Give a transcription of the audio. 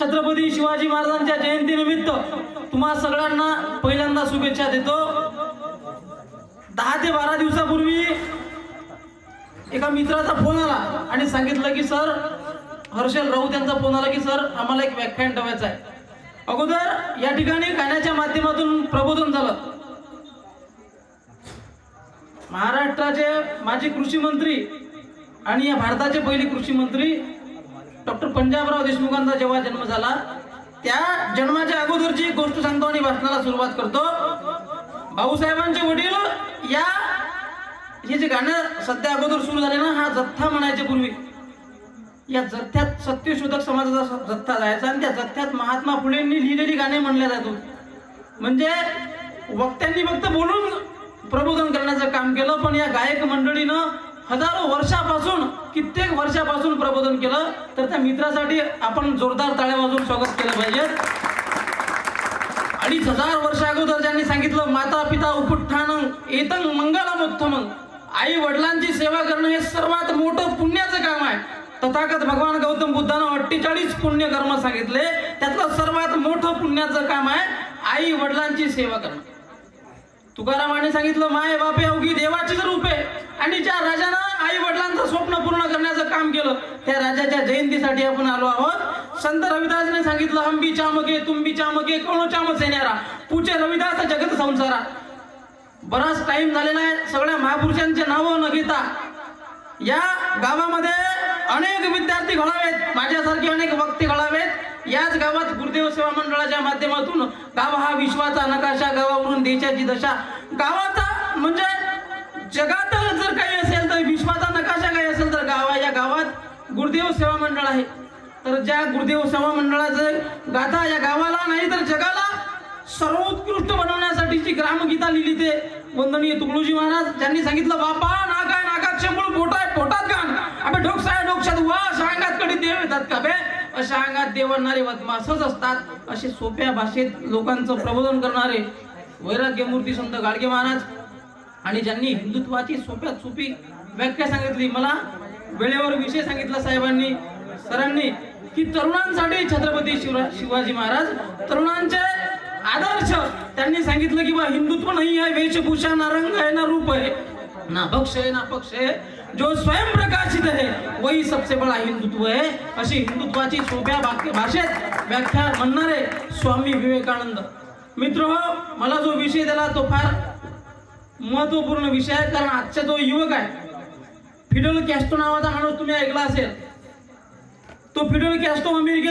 छत्रपती शिवाजी महाराजांच्या जयंतीनिमित्त तुम्हा सगळ्यांना पहिल्यांदा शुभेच्छा देतो. दहा ते बारा दिवसापूर्वी एका मित्राचा फोन आला आणि सांगितलं की सर हर्षल राऊत यांचा फोन आला की सर आम्हाला एक व्याख्यान ठेवायचं आहे. अगोदर या ठिकाणी गाण्याच्या माध्यमातून प्रबोधन झालं. महाराष्ट्राचे माजी कृषी मंत्री आणि या भारताचे पहिले कृषी मंत्री डॉक्टर पंजाबराव देशमुखांचा जेव्हा जन्म झाला त्या जन्माच्या अगोदरची एक गोष्ट सांगतो आणि भाषणाला सुरुवात करतो भाऊसाहेबांचे वडील या हे जे गाणं सध्या अगोदर सुरू झाले ना हा जथ्था म्हणायचे पूर्वी या जथ्यात सत्यशोधक समाजाचा जथ्था जायचा आणि त्या जथ्यात महात्मा फुलेंनी लिहिलेली गाणे म्हणल्या जातो. म्हणजे वक्त्यांनी फक्त बोलून प्रबोधन करण्याचं काम केलं पण या गायक मंडळीनं हजारो वर्षापासून कित्येक वर्षापासून प्रबोधन केलं तर त्या मित्रासाठी आपण जोरदार टाळ्या स्वागत केलं पाहिजे. अडीच हजार वर्ष अगोदर ज्यांनी सांगितलं माता पिता उपुठ्ठानं एतंग मंगलमोत्तमं आई वडिलांची सेवा करणं हे सर्वात मोठं पुण्याचं काम आहे. तथागत भगवान गौतम बुद्धानं अठ्ठेचाळीस पुण्य कर्म सांगितले. त्यातलं सर्वात मोठं पुण्याचं काम आहे आई वडिलांची सेवा करणं. तुकारामाने सांगितलं माय बापे अवघी देवाचीच रूप आहे. राजाच्या आपण आलो आहोत. संत रविदासने सांगितलं हंबी चामके तुम चामके कोण चाम रविदास जगत संसारा. बराच टाइम झालेला आहे. सगळ्या महापुरुषांचे नावं न घेता या गावामध्ये अनेक विद्यार्थी घडावेत. माझ्यासारखे अनेक वक्ते घडावेत. याच गावात गुरुदेव सेवा मंडळाच्या माध्यमातून गाव हा विश्वाचा नकाशा गावावरून देशाची दशा गावाचा म्हणजे जगात गुरुदेव सेवा मंडळ आहे. तर ज्या गुरुदेव सेवा मंडळाचं गाथा या गावाला नाही तर जगाला सर्वोत्कृष्ट बनवण्यासाठी जी ग्रामगीता लिहिली ते वंदनीय तुकडोजी महाराज. त्यांनी सांगितलं बापा नाका नाकात शेंबूळ पोटाय पोटात गाण अबे डोकसाय डोकशात वा शांगात कडे देव येतात का बे? अशा अंगात देव आणणारे मधमासच असतात. असे सोप्या भाषेत लोकांचं प्रबोधन करणारे वैराग्यमूर्ती संत गाडगे महाराज. आणि ज्यांनी हिंदुत्वाची सोप्यात सोपी व्याख्या सांगितली मला वेळेवर विषय सांगितला साहेबांनी सरांनी की तरुणांसाठी छत्रपती शिवरा शिवाजी महाराज तरुणांचे आदर्श. त्यांनी सांगितलं की बा हिंदुत्व नाही आहे वेशभूषा ना रंग आहे ना रूप आहे ना भक्ष है ना पक्ष है जो स्वयं प्रकाशित है वही सबसे बड़ा हिंदुत्व है अशी हिंदुत्वाची सोप्या वाक्य भाषेत व्याख्या म्हणणारे स्वामी विवेकानंद. मित्र हो, मला जो विषय दिला तो फार महत्त्वपूर्ण विषय आहे कारण आजचा जो युवक आहे फिडल कॅस्टो नावाचा माणूस तुम्ही ऐकला असेल. तो फिडल कॅस्टो अमेरिके